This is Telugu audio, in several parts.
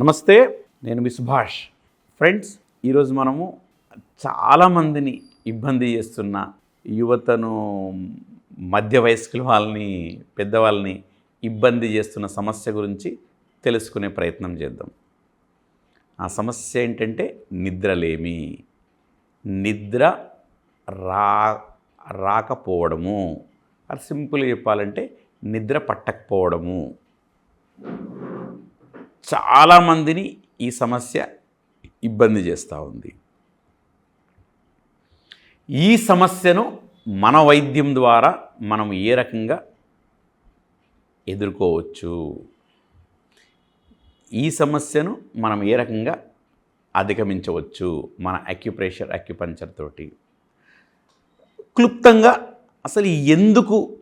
నమస్తే నేను మీ సుభాష్. ఫ్రెండ్స్ ఈరోజు మనము చాలామందిని ఇబ్బంది చేస్తున్న యువతను మధ్య వయస్కుల వాళ్ళని పెద్దవాళ్ళని ఇబ్బంది చేస్తున్న సమస్య గురించి తెలుసుకునే ప్రయత్నం చేద్దాం. ఆ సమస్య ఏంటంటే నిద్రలేమి. నిద్ర రా రాకపోవడము. అది సింపుల్గా చెప్పాలంటే నిద్ర పట్టకపోవడము. చాలామందిని ఈ సమస్య ఇబ్బంది చేస్తూ ఉంది. ఈ సమస్యను మన వైద్యం ద్వారా మనం ఏ రకంగా ఎదుర్కోవచ్చు? ఈ సమస్యను మనం ఏ రకంగా అధిగమించవచ్చు? మన అక్యుప్రెషర్ అక్యుపంచర్ తోటి. క్లుప్తంగా అసలు ఎందుకు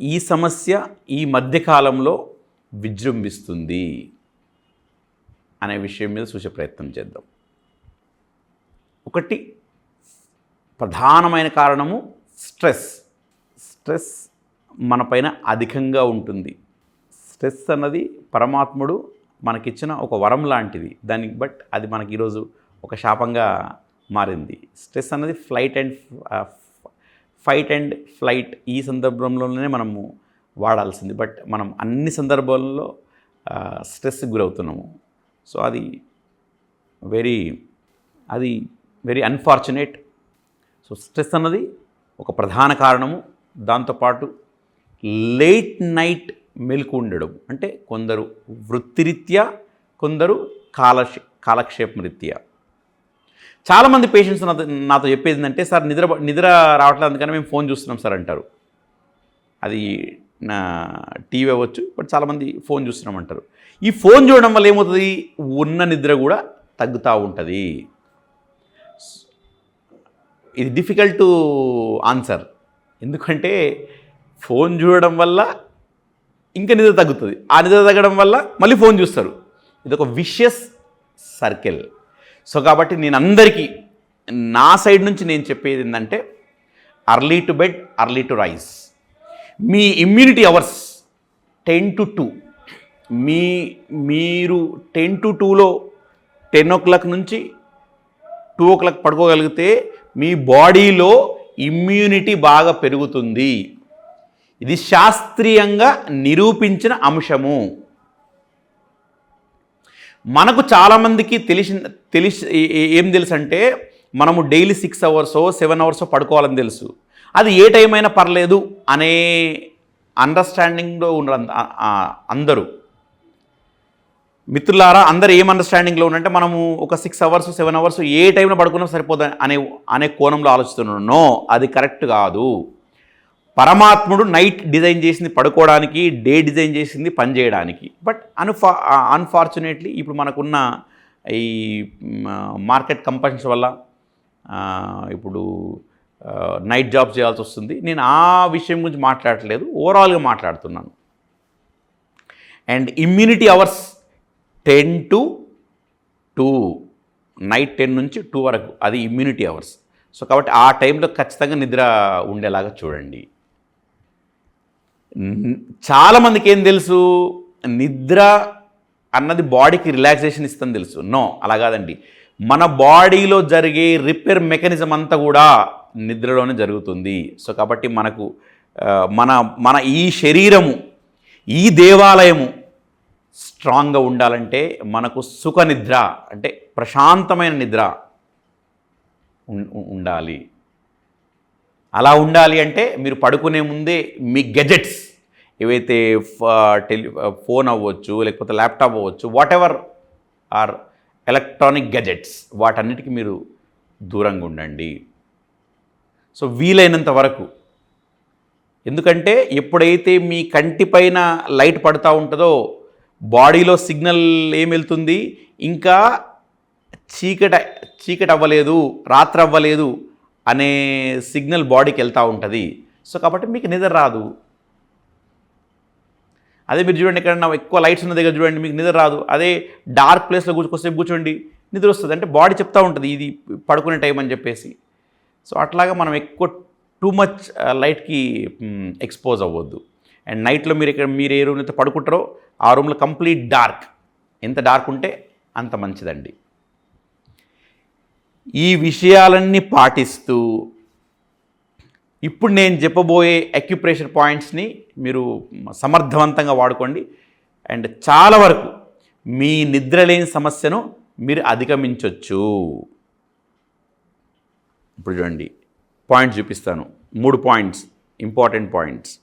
ఈ సమస్య ఈ మధ్యకాలంలో విజృంభిస్తుంది? అనే విషయం మీద చూసే ప్రయత్నం చేద్దాం. ఒకటి ప్రధానమైన కారణము స్ట్రెస్. స్ట్రెస్ మన పైన అధికంగా ఉంటుంది. స్ట్రెస్ అన్నది పరమాత్ముడు మనకిచ్చిన ఒక వరం లాంటిది. దానికి బట్ అది మనకి ఈరోజు ఒక శాపంగా మారింది. స్ట్రెస్ అన్నది flight and fight and flight ఈ సందర్భంలోనే మనము వాడాల్సింది. బట్ మనం అన్ని సందర్భాల్లో స్ట్రెస్కి గురవుతున్నాము. సో అది వెరీ అది వెరీ అన్ఫార్చునేట్ సో స్ట్రెస్ అన్నది ఒక ప్రధాన కారణము. దాంతోపాటు లేట్ నైట్ మెలకు ఉండడం. అంటే కొందరు వృత్తిరీత్యా కొందరు కాలక్ష కాలక్షేపం రీత్యా చాలామంది పేషెంట్స్ నాతో నాతో చెప్పేది ఏంటంటే సార్ నిద్ర నిద్ర రావట్లేదు అందుకని మేము ఫోన్ చూస్తున్నాం సార్ అంటారు. అది నా టీవీ అవ్వచ్చు ఇప్పుడు చాలామంది ఫోన్ చూస్తున్నామంటారు. ఈ ఫోన్ చూడడం వల్ల ఏమవుతుంది? ఉన్న నిద్ర కూడా తగ్గుతూ ఉంటుంది. ఇది డిఫికల్ట్ ఆన్సర్ ఎందుకంటే ఫోన్ చూడడం వల్ల ఇంకా నిద్ర తగ్గుతుంది. ఆ నిద్ర తగ్గడం వల్ల మళ్ళీ ఫోన్ చూస్తారు. ఇది ఒక విషియస్ సర్కిల్ సో కాబట్టి నేను అందరికీ నా సైడ్ నుంచి నేను చెప్పేది ఏంటంటే early to bed early to rise me immunity hours ten to two. మీ మీరు టెన్ టు టూలో టెన్ ఓ క్లాక్ నుంచి టూ ఓ క్లాక్ పడుకోగలిగితే మీ బాడీలో ఇమ్యూనిటీ బాగా పెరుగుతుంది. ఇది శాస్త్రీయంగా నిరూపించిన అంశము. మనకు చాలామందికి తెలిసి తెలిసి ఏం తెలుసు అంటే మనము డైలీ సిక్స్ అవర్సో సెవెన్ అవర్సో పడుకోవాలని తెలుసు. అది ఏ టైం అయినా పర్లేదు అనే అండర్స్టాండింగ్లో ఉన్న అందరూ. మిత్రులారా అందరు ఏం అండర్స్టాండింగ్లో ఉన్నంటే మనము ఒక సిక్స్ అవర్స్ సెవెన్ అవర్స్ ఏ టైంలో పడుకున్నా సరిపోదు అనే అనే కోణంలో ఆలోచిస్తున్నాను నో అది కరెక్ట్ కాదు. పరమాత్ముడు నైట్ డిజైన్ చేసింది పడుకోవడానికి డే డిజైన్ చేసింది పని చేయడానికి. బట్ అన్ఫా అన్ఫార్చునేట్లీ ఇప్పుడు మనకున్న ఈ మార్కెట్ కంపల్షన్స్ వల్ల ఇప్పుడు నైట్ జాబ్ చేయాల్సి వస్తుంది. నేను ఆ విషయం గురించి మాట్లాడట్లేదు. ఓవరాల్గా మాట్లాడుతున్నాను. And immunity hours ten to two night ten నుంచి టూ వరకు అది ఇమ్యూనిటీ అవర్స్ సో కాబట్టి ఆ టైంలో ఖచ్చితంగా నిద్ర ఉండేలాగా చూడండి. చాలామందికి ఏం తెలుసు? నిద్ర అన్నది బాడీకి రిలాక్సేషన్ ఇస్తుందని తెలుసు. నో అలా కాదండి. మన బాడీలో జరిగే రిపేర్ మెకానిజం అంతా కూడా నిద్రలోనే జరుగుతుంది. సో కాబట్టి మనకు మన మన ఈ శరీరము ఈ దేవాలయము స్ట్రాంగ్గా ఉండాలంటే మనకు సుఖ నిద్ర అంటే ప్రశాంతమైన నిద్ర ఉండాలి. అలా ఉండాలి అంటే మీరు పడుకునే ముందే మీ గెజెట్స్ ఏవైతే ఫ- టెలి ఫోన్ అవ్వచ్చు లేకపోతే ల్యాప్టాప్ అవ్వచ్చు whatever are electronic gadgets వాటన్నిటికీ మీరు దూరంగా ఉండండి. సో వీలైనంత వరకు. ఎందుకంటే ఎప్పుడైతే మీ కంటిపైన లైట్ పడుతూ ఉంటుందో బాడీలో సిగ్నల్ ఏం వెళ్తుంది? ఇంకా చీకట చీకటి అవ్వలేదు రాత్రి అవ్వలేదు అనే సిగ్నల్ బాడీకి వెళ్తూ ఉంటుంది. సో కాబట్టి మీకు నిద్ర రాదు. అదే మీరు చూడండి ఎక్కడన్నా ఎక్కువ లైట్స్ ఉన్న దగ్గర చూడండి మీకు నిద్ర రాదు. అదే డార్క్ ప్లేస్లో కూర్చుకొస్తే కూర్చోండి నిద్ర వస్తుంది. అంటే బాడీ చెప్తూ ఉంటుంది ఇది పడుకునే టైం అని చెప్పేసి. సో అట్లాగా మనం ఎక్కువ టూ మచ్ లైట్కి ఎక్స్పోజ్ అవ్వద్దు. అండ్ నైట్లో మీరు ఇక్కడ మీరు ఏ రూమ్ అయితే పడుకుంటారో ఆ రూమ్లో కంప్లీట్ డార్క్ ఎంత డార్క్ ఉంటే అంత మంచిదండి. ఈ విషయాలన్నీ పాటిస్తూ ఇప్పుడు నేను చెప్పబోయే అక్యుప్రెషర్ పాయింట్స్ని మీరు సమర్థవంతంగా వాడుకోండి. అండ్ చాలా వరకు మీ నిద్రలేని సమస్యను మీరు అధిగమించవచ్చు ఇప్పుడు చూడండి. పాయింట్స్ చూపిస్తాను. మూడు పాయింట్స్ ఇంపార్టెంట్ పాయింట్స్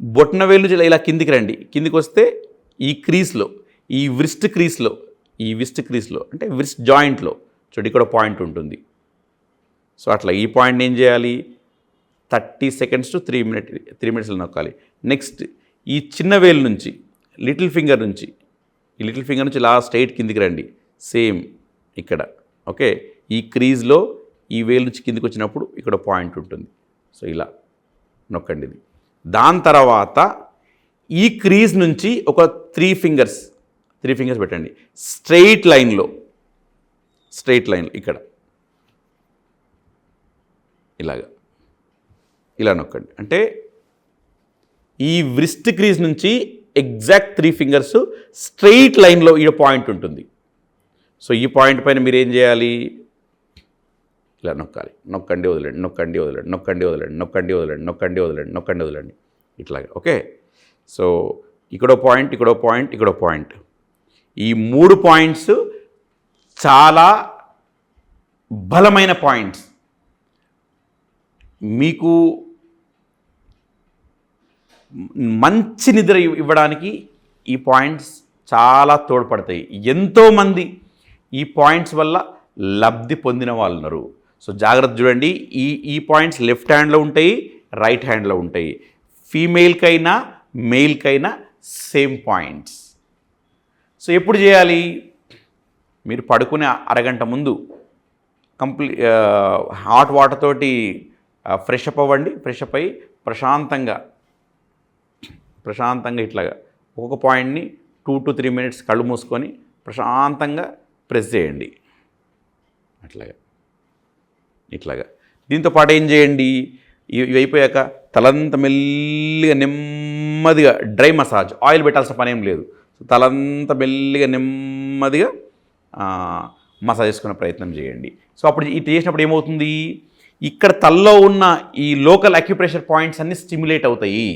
బొట్నవేలు నుంచి ఇలా- కిందికి రండి. కిందికి వస్తే ఈ క్రీస్లో ఈ వ్రిస్ట్ క్రీస్లో ఈ విస్ట్ క్రీస్లో అంటే విస్ట్ జాయింట్లో చూడండి ఇక్కడ పాయింట్ ఉంటుంది. సో అట్లా ఈ పాయింట్ ఏం చేయాలి? Thirty seconds to three minute three మినిట్స్లో నొక్కాలి. నెక్స్ట్ ఈ చిన్న వేలు నుంచి లిటిల్ ఫింగర్ నుంచి ఈ లిటిల్ ఫింగర్ నుంచి లాస్ట్ ఎయిట్ కిందికి రండి. సేమ్ ఇక్కడ. ఓకే ఈ క్రీజ్లో ఈ వేలు నుంచి కిందికి వచ్చినప్పుడు ఇక్కడ పాయింట్ ఉంటుంది. సో ఇలా నొక్కండి ఇది. దాని తర్వాత ఈ క్రీజ్ నుంచి ఒక త్రీ ఫింగర్స్ త్రీ ఫింగర్స్ పెట్టండి. స్ట్రెయిట్ లైన్లో స్ట్రెయిట్ లైన్ ఇక్కడ. ఇలాగా. ఇలా నొక్కండి. అంటే ఈ వ్రిస్ట్ క్రీజ్ నుంచి ఎగ్జాక్ట్ త్రీ ఫింగర్స్ స్ట్రెయిట్ లైన్లో ఈ పాయింట్ ఉంటుంది. సో ఈ పాయింట్ పైన మీరు ఏం చేయాలి? ఇలా నొక్కాలి. నొక్కండి వదలండి నొక్కండి వదలండి నొక్కండి వదలండి నొక్కండి వదలండి నొక్కండి వదలండి నొక్కండి వదలండి. ఇట్లాగా ఓకే? సో ఇక్కడో పాయింట్ ఇక్కడో పాయింట్ ఇక్కడో పాయింట్. ఈ మూడు పాయింట్స్ చాలా బలమైన పాయింట్స్. మీకు మంచి నిద్ర ఇవ్వడానికి ఈ పాయింట్స్ చాలా తోడ్పడతాయి. ఎంతోమంది ఈ పాయింట్స్ వల్ల లబ్ధి పొందిన వాళ్ళు ఉన్నారు సో జాగ్రత్త చూడండి. ఈ ఈ పాయింట్స్ లెఫ్ట్ హ్యాండ్లో ఉంటాయి రైట్ హ్యాండ్లో ఉంటాయి. ఫీమేల్కైనా మెయిల్కైనా సేమ్ పాయింట్స్. సో ఎప్పుడు చేయాలి? మీరు పడుకునే అరగంట ముందు కంప్లీ హాట్ వాటర్ తోటి ఫ్రెష్ అప్ అవ్వండి. ఫ్రెష్ అప్ అయ్యి ప్రశాంతంగా ప్రశాంతంగా ఇట్లాగా ఒక్కొక్క పాయింట్ని టూ టు త్రీ మినిట్స్ కళ్ళు మూసుకొని ప్రశాంతంగా ప్రెస్ చేయండి. అట్లాగా. ఇట్లాగా. దీంతో పాటు ఏం చేయండి? ఇవి అయిపోయాక తలంత మెల్లిగా నెమ్మదిగా డ్రై మసాజ్ ఆయిల్ పెట్టాల్సిన పని ఏం లేదు. సో తలంత మెల్లిగా నెమ్మదిగా మసాజ్ చేసుకునే ప్రయత్నం చేయండి. సో అప్పుడు ఇది చేసినప్పుడు ఏమవుతుంది? ఇక్కడ తల్లో ఉన్న ఈ లోకల్ అక్యుప్రెషర్ పాయింట్స్ అన్నీ స్టిమ్యులేట్ అవుతాయి.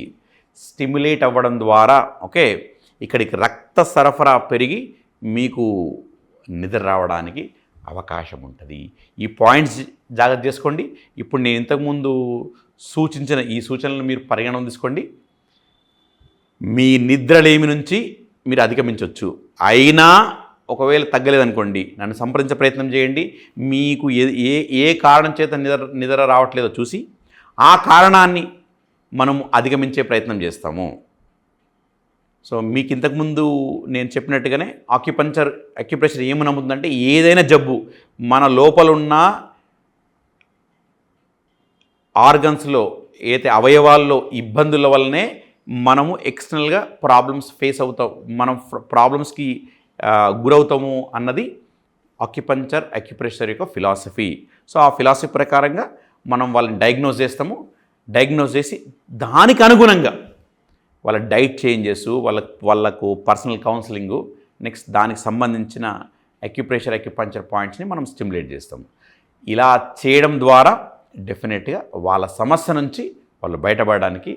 స్టిమ్యులేట్ అవ్వడం ద్వారా ఓకే ఇక్కడికి రక్త సరఫరా పెరిగి మీకు నిద్ర రావడానికి అవకాశం ఉంటుంది ఈ పాయింట్స్ జాగ్రత్త చేసుకోండి ఇప్పుడు నేను ఇంతకుముందు సూచించిన ఈ సూచనలు మీరు పరిగణన తీసుకోండి. మీ నిద్రలేమి నుంచి మీరు అధిగమించవచ్చు అయినా ఒకవేళ తగ్గలేదనుకోండి నన్ను సంప్రదించే ప్రయత్నం చేయండి. మీకు ఏ ఏ ఏ కారణం చేత నిద్ర నిద్ర రావట్లేదో చూసి ఆ కారణాన్ని మనం అధిగమించే ప్రయత్నం చేస్తాము. సో మీకు ఇంతకుముందు నేను చెప్పినట్టుగానే ఆక్యుపంచర్ అక్యుప్రెషర్ ఏమి నమ్ముతుందంటే ఏదైనా జబ్బు మన లోపల ఉన్న ఆర్గన్స్లో ఏదైతే అవయవాల్లో ఇబ్బందుల వల్లనే మనము ఎక్స్టర్నల్గా ప్రాబ్లమ్స్ ఫేస్ అవుతాం మనం ప్రాబ్లమ్స్కి గురవుతాము అన్నది ఆక్యుపంచర్ అక్యుప్రెషర్ యొక్క ఫిలాసఫీ సో ఆ ఫిలాసఫీ ప్రకారంగా మనం వాళ్ళని డయాగ్నోజ్ చేస్తాము. డయాగ్నోజ్ చేసి దానికి అనుగుణంగా వాళ్ళ డైట్ చేంజెస్ వాళ్ళ వాళ్ళకు పర్సనల్ కౌన్సిలింగు నెక్స్ట్ దానికి సంబంధించిన అక్యుప్రెషర్ అక్యుపంచర్ పాయింట్స్ని మనం స్టిమ్యులేట్ చేస్తాం. ఇలా చేయడం ద్వారా డెఫినెట్గా వాళ్ళ సమస్య నుంచి వాళ్ళు బయటపడడానికి